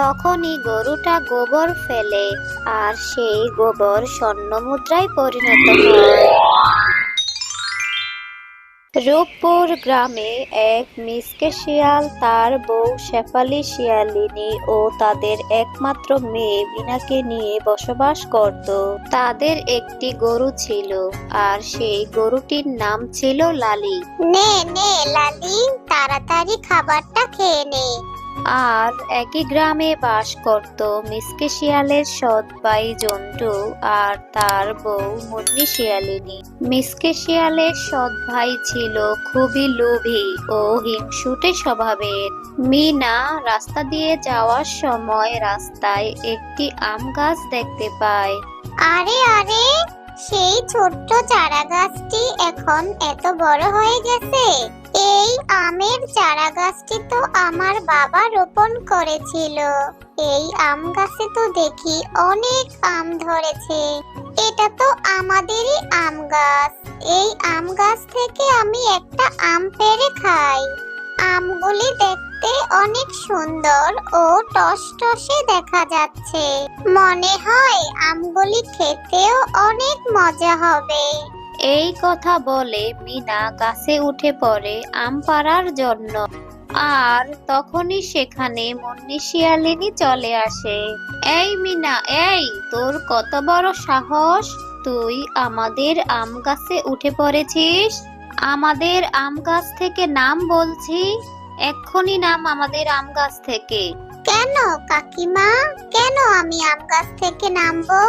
তখনই গরুটা গোবর ফেলে আর সেই গোবর স্বর্ণ মুদ্রায় পরিণত হয়। রূপপুর গ্রামে এক মিসকে শিয়াল, তার বউ শেফালি শিয়ালিনী ও তাদের একমাত্র মেয়ে বিনাকে নিয়ে বসবাস করত। তাদের একটি গরু ছিল আর সেই গরুটির নাম ছিল লালি। নে নে, লালি, তাড়াতাড়ি খাবারটা খেয়ে নে। আর একই গ্রামে বাস করত মিসকে শিয়ালের সৎ ভাই জন্টু আর তার বউ মুন্নি শিয়ালিনী। মিসকে শিয়ালের সৎ ভাই ছিল খুবই লোভী ও হিংসুটে স্বভাবের। মিনা রাস্তা দিয়ে যাওয়ার সময় রাস্তায় একটি আম গাছ দেখতে পায়। আরে আরে সেই ছোট্ট চারা গাছটি এখন এত বড় হয়ে গেছে। এই আমের চারা গাছটি তো আমার বাবা রোপণ করেছিল। এই আম গাছে তো দেখি অনেক আম ধরেছে। এটা তো আমাদেরই আম গাছ। এই আম গাছ থেকে আমি একটা আম পেড়ে খাই। আমগুলি দেখতে অনেক সুন্দর ও টসটসে দেখা যাচ্ছে। মনে হয় আমগুলি খেতেও অনেক মজা হবে। এই কথা বলে মিনা গাছে উঠে পড়ে আম পাড়ার জন্য। আর তখনই সেখানে মুন্নি শিয়ালিনী চলে আসে। এই মিনা, এই, তোর কত বড় সাহস? তুই আমাদের আম গাছে উঠে পড়েছিস? আমাদের আম গাছ থেকে নাম বলছি? এক্ষুনি নাম আমাদের আম গাছ থেকে। কেন কাকিমা? কেন আমি আম গাছ থেকে নামবো?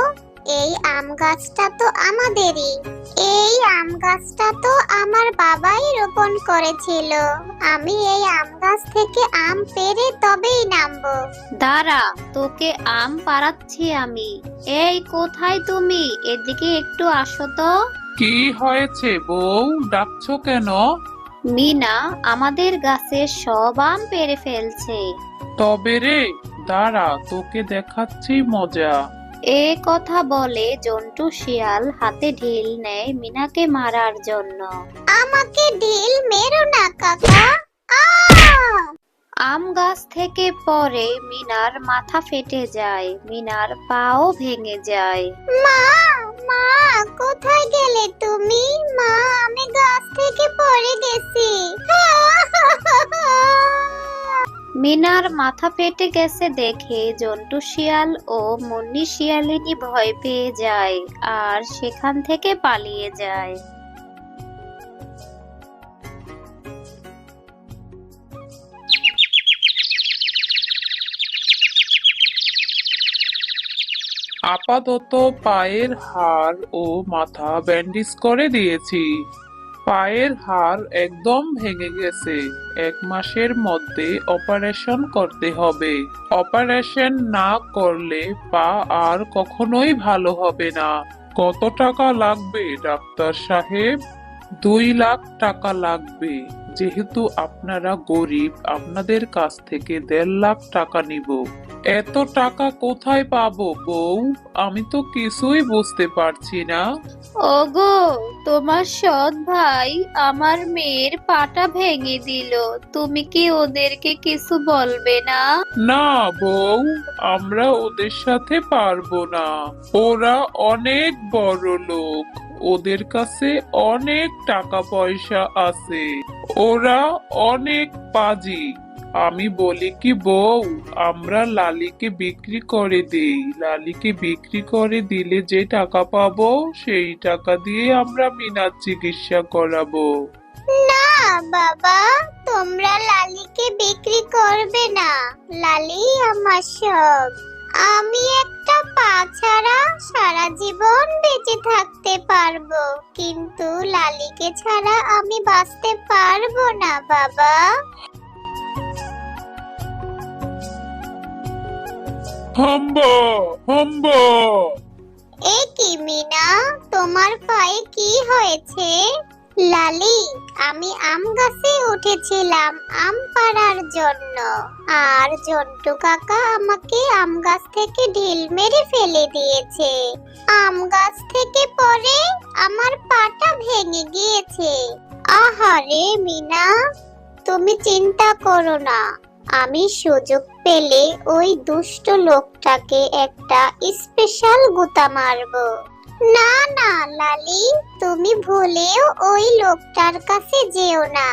এই আম গাছটা তো আমাদেরই। এই আম গাছটা তো আমার বাবাই রোপণ করেছিল। আমি এই আম গাছ থেকে আম পেড়ে তবেই নামবো। দাঁড়া তোকে আম পাড়াচ্ছি আমি। এই কোথায় তুমি? এদিকে একটু আসো তো। কি হয়েছে বউ? ডাকছো কেন? মিনা আমাদের গাছের সব আম পেরে ফেলছে। তবে রে দাঁড়া তোকে দেখাচ্ছি মজা। এ কথা বলে জন্টু শিয়াল হাতে ঢিল নেয় মিনাকে মারার জন্য। আমাকে ঢিল মেরো না কাকা। আম গাছ থেকে পরে মিনার মাথা ফেটে যায় মিনার পাও ভেঙে যায়। মা মা কোথায় গেলে তুমি? মিনার মাথা ফেটে গেছে দেখে জন্টু শিয়াল ও মুন্নি শিয়ালিনী ভয় পেয়ে যায় আর সেখান থেকে পালিয়ে যায়। আপাতত পায়ের হাড় ও মাথা ব্যান্ডেজ করে দিয়েছি। পায়ের হাড় একদম ভেঙে গেছে। এক মাসের মধ্যে অপারেশন করতে হবে। অপারেশন না করলে পা আর কখনোই ভালো হবে না। কত টাকা লাগবে, ডাক্তার সাহেব? দুই লাখ টাকা লাগবে। যেহেতু আপনারা গরিব, আপনাদের কাছ থেকে দেড় লাখ টাকা নিব। এত টাকা কোথায় পাবো বউ? আমি তো কিছুই বুঝতে পারছি না। ওগো তোমার সৎ ভাই আমার মেয়ের পাটা ভেঙে দিল। তুমি কি ওদেরকে কিছু বলবে না? না বউ আমরা ওদের সাথে পারব না। ওরা অনেক বড় লোক। ওদের কাছে অনেক টাকা পয়সা আছে। ওরা অনেক পাজি। আমি বলি কি, বউ, আমরা লালিকে বিক্রি করে দেই। লালিকে বিক্রি করে দিলে যে টাকা পাবো, সেই টাকা দিয়ে আমরা মিনার চিকিৎসা করাবো। না, বাবা, তোমরা লালিকে বিক্রি করবে না। লালি আমার সব। আমি একটা পা ছাড়া সারা জীবন বেঁচে থাকতে পারব। কিন্তু লালিকে ছাড়া আমি বাঁচতে পারব না, বাবা। হম্ব হম্ব। এ কি মিনা, তোমার পায়ে কি হয়েছে? লালি, আমি আম গাছে উঠেছিলাম আম পাড়ার জন্য। আর জন্টু কাকা আমাকে আম গাছ থেকে ঢিল মেরে ফেলে দিয়েছে। আম গাছ থেকে পরে আমার পাটা ভেঙে গিয়েছে। আহারে মিনা, তুমি চিন্তা করো না। আমি সুযোগ পেলে ওই দুষ্ট লোকটাকে একটা স্পেশাল গুতা মারবো। না না, লালি, তুমি ভুলেও ওই লোকটার কাছে যেও না।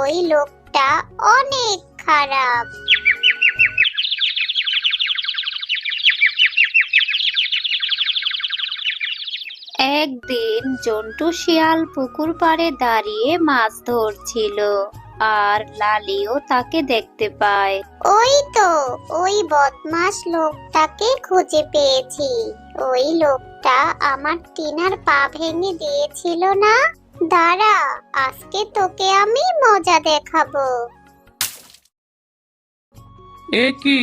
ওই লোকটা অনেক খারাপ। একদিন জন্টু শিয়াল পুকুর পাড়ে দাঁড়িয়ে মাছ ধরছিল। আর লালিও তাকে দেখতে পায়। ওই তো ওই বদমাস লোকটাকে খুঁজে পেয়েছি। ওই লোকটা আমার টিনার পা ভেঙে দিয়েছিল না? দাঁড়া আজকে তোকে আমি মজা দেখাবো। এ কি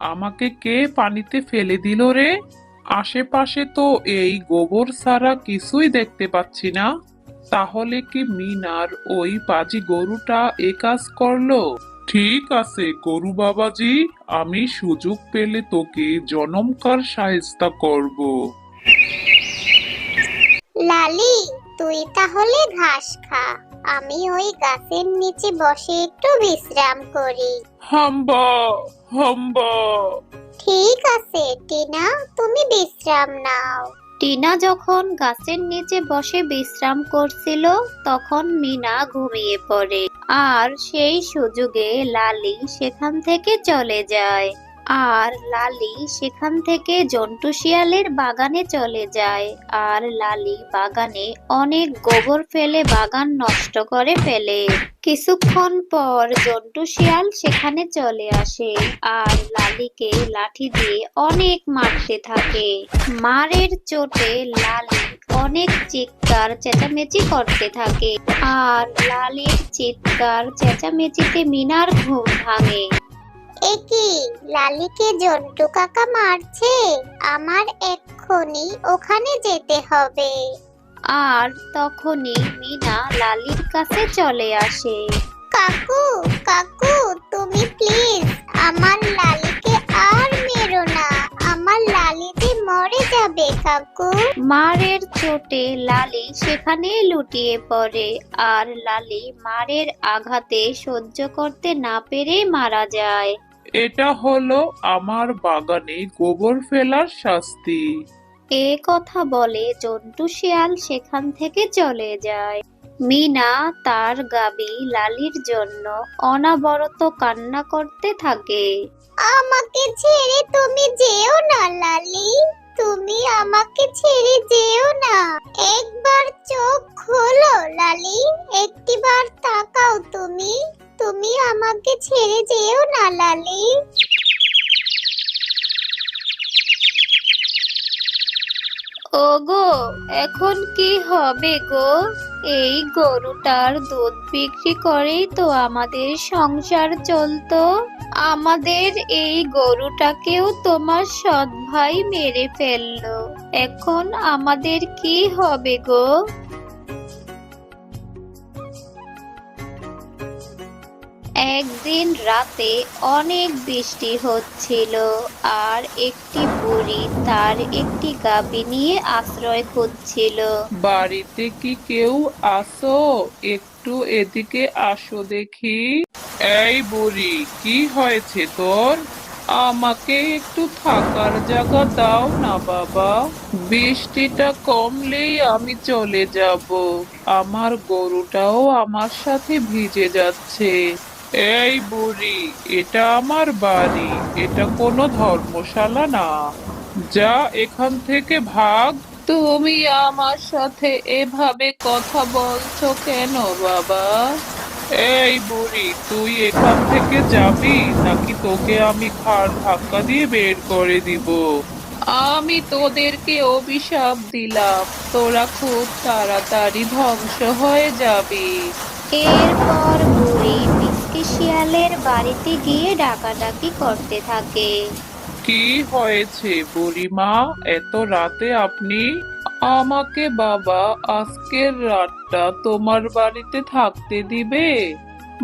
আমাকে কে পানিতে ফেলে দিল রে? আশেপাশে তো এই গোবর ছাড়া কিছুই দেখতে পাচ্ছি না। তাহলে কি মিনার ওই পাজি গরুটা এ কাজ করল? ঠিক আছে গরু বাবাজি আমি সুযোগ পেলে তোকে জনমকার সাহেস্তা করব। লালি তুই তাহলে ঘাস খা। আমি ওই গাছের নিচে বসে একটু বিশ্রাম করি। হাম্বা হাম্বা। ঠিক আছে টিনা তুমি বিশ্রাম নাও। টিনা যখন গাছের নিচে বসে বিশ্রাম করছিল, তখন মিনা ঘুমিয়ে পড়ে। আর সেই সুযোগে লালি সেখান থেকে চলে যায়। আর লালি সেখান থেকে জন্টু শিয়ালের বাগানে চলে যায়। আর লালি বাগানে অনেক গোবর ফেলে বাগান নষ্ট করে ফেলে। কিছুক্ষণ পর জন্টু শিয়াল সেখানে চলে আসে আর লালিকে লাঠি দিয়ে অনেক মারতে থাকে। মারের চোটে লালি অনেক চিৎকার চেঁচামেচি করতে থাকে। আর লালির চিৎকার চেঁচামেচিতে মিনার ঘুম ভাঙে। একি লালিকে জন্টু কাকা মারছে। আমার এক্ষুনি ওখানে যেতে হবে। আর তখনই মিনা লালির কাছে চলে আসে। কাকু কাকু তুমি প্লিজ আমার লালিকে আর মেরো না। আমার লালি যে মরে যাবে কাকু। মারের চোটে লালি সেখানে লুটিয়ে পড়ে আর লালি মারের আঘাতে সহ্য করতে না পেরে মারা যায়। এটা হলো আমার বাগানে গোবর ফেলার শাস্তি। এ কথা বলে জন্টু শিয়াল সেখান থেকে চলে যায়। মিনা তার গাবি লালির জন্য অনাবরত কান্না করতে থাকে। আমাকে ছেড়ে তুমি যেও না লালি। তুমি আমাকে ছেড়ে যেও না। একবার চোখ আমাকে ছেড়ে যেও না, লালি। ওগো, এখন কি হবে গো? এই গরুটার দুধ বিক্রি করেই তো আমাদের সংসার চলতো। আমাদের এই গরুটাকেও তোমার সৎ ভাই মেরে ফেলল। এখন আমাদের কি হবে গো? একদিন রাতে অনেক বৃষ্টি হচ্ছিল আর একটি বুড়ি তার একটি গাবি নিয়ে আশ্রয় খুঁজছিল। বাড়িতে কি কেউ আসো একটু এদিকে আসো দেখি। এই বুড়ি, কি হয়েছে তোর? আমাকে একটু থাকার জায়গা দাও না বাবা। বৃষ্টিটা কমলেই আমি চলে যাব। আমার গরুটাও আমার সাথে ভিজে যাচ্ছে। এই বুড়ি এটা আমার বাড়ি এটা কোনো ধর্মশালা না। যা এখান থেকে ভাগ। তুমি আমার সাথে এভাবে কথা বলছো কেন বাবা? এই বুড়ি তুই এখান থেকে যাবি নাকি তোকে আমি ঘাড় ধাক্কা দিয়ে বের করে দিব? আমি তোদেরকে অভিশাপ দিলাম। তোরা খুব তাড়াতাড়ি ধ্বংস হয়ে যাবি। এরপর বুড়ি মিসকে শিয়ালের বাড়িতে গিয়ে ডাকাডাকি করতে থাকে। কি হয়েছে বুড়িমা? এত রাতে আপনি আমাকে বাবা, আজকের রাতটা তোমার বাড়িতে থাকতে দিবে?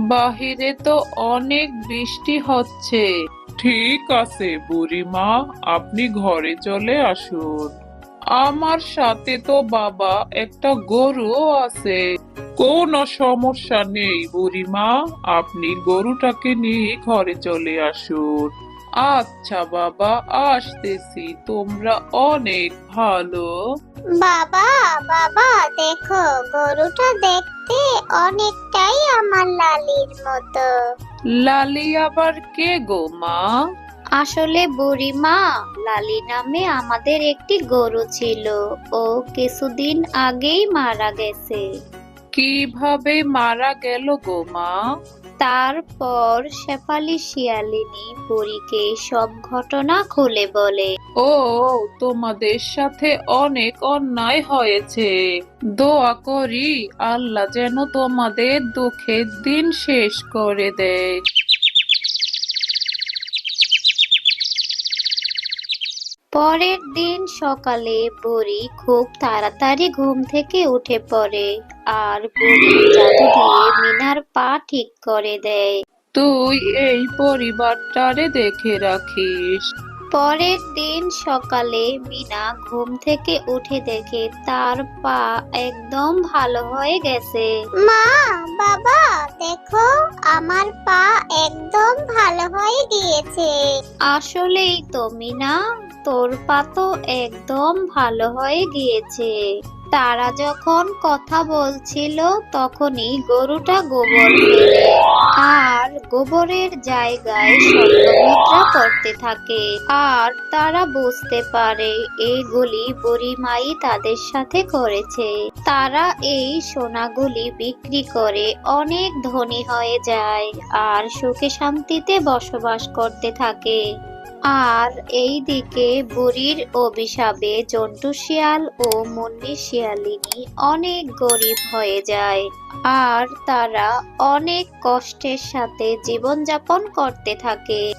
বাহিরে তো অনেক বৃষ্টি হচ্ছে। ঠিক আছে বুড়িমা, আপনি ঘরে চলে আসুন। আমার সাথে তো বাবা একটা গরুও আছে। কোনো সমস্যা নেই বুড়িমা আপনি গরুটাকে নিয়ে ঘরে চলে আসুন। আচ্ছা বাবা আসতেছি তোমরা অনেক ভালো। বাবা বাবা দেখো গরুটা দেখতে অনেকটাই আমার লালির মতো। লালি আবার কে গো মা? আসলে বুড়িমা লালি নামে আমাদের একটি গরু ছিল। ও কিছুদিন আগেই মারা গেছে। কীভাবে মারা গেল গো মা? তারপর শেফালি শিয়ালিনী বুড়িকে সব ঘটনা খুলে বলে। ও তোমাদের সাথে অনেক অন্যায় হয়েছে। দোয়া করি আল্লাহ যেন তোমাদের দুঃখের দিন শেষ করে দেয়। পরের দিন সকালে বুড়ি খুব তাড়াতাড়ি ঘুম থেকে উঠে পড়ে আর বুড়ি জাদু দিয়ে মিনার পা ঠিক করে দেয়। তুই এই পরিবারটারে দেখে রাখিস। পরের দিন সকালে মিনা ঘুম থেকে উঠে দেখে তার পা একদম ভালো হয়ে গেছে। মা বাবা দেখো আমার পা একদম ভালো হয়ে গিয়েছে। আসলেই তো মিনা তোর পা তো একদম ভালো হয়ে গিয়েছে। তারা যখন কথা বলছিল, তখনই গরুটা গোবর ফেলে আর গোবরের জায়গায় স্বর্ণমুদ্রা করতে থাকে। আর তারা বুঝতে পারে এইগুলি বুড়িমাই তাদের সাথে করেছে। তারা এই সোনাগুলি বিক্রি করে অনেক ধনী হয়ে যায় আর সুখে শান্তিতে বসবাস করতে থাকে। আর এই দিকে বুড়ির অভিশাপে জন্টু শিয়াল ও মুন্নি শিয়ালিনী অনেক গরিব হয়ে যায়। আর তারা অনেক কষ্টের সাথে জীবনযাপন করতে থাকে।